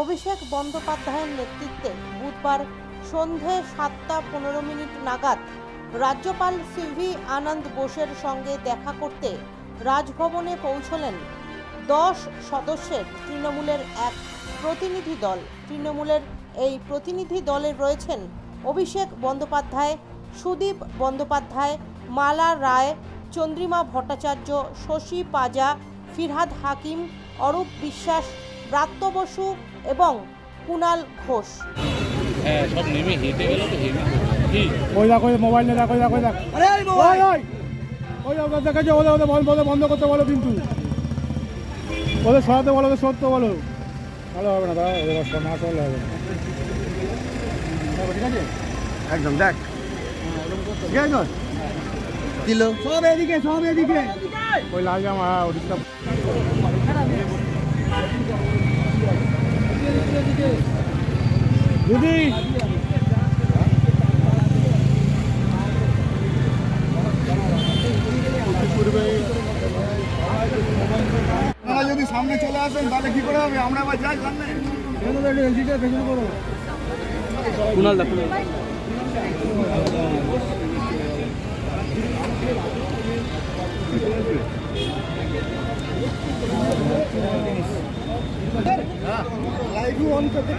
অভিষেক বন্দ্যোপাধ্যায়ের নেতৃত্বে বুধবার সন্ধে সাতটা পনেরো মিনিট নাগাদ রাজ্যপাল সিভি আনন্দ বোসের সঙ্গে দেখা করতে রাজভবনে পৌঁছলেন দশ সদস্যের তৃণমূলের এক প্রতিনিধি দল। তৃণমূলের এই প্রতিনিধি দলে রয়েছেন অভিষেক বন্দ্যোপাধ্যায়, সুদীপ বন্দ্যোপাধ্যায়, মালা রায়, চন্দ্রিমা ভট্টাচার্য, শশী পাজা, ফিরহাদ হাকিম, অরূপ বিশ্বাস ব্রাত্য বসু এবং কুণাল ঘোষ। হ্যাঁ সব নেমে হেঁটে গেল তো হেভি ওই দেখো মোবাইল নিয়ে দেখো ওই দেখো ওই দেখো। ওই ওই ওই ওদের দেখেছ? ওদের ওদের বন্ধ করতে বলো কিন্তু। ওদের সরাতে বলো ওদের সরতে বলো। ভালো হবে না দাদা ওদের না করলে হবে না। ঠিক আছে? একদম দেখ। ঠিক আছে দিল। সব এদিকে সব এদিকে। ওই লাল জামা হ্যাঁ ওদিকটা। দিদি আপনারা যদি সামনে চলে আসেন তাহলে কি করে হবে? আমরা আবার যাই সামনে। কুনাল দা লাইভ অন করতে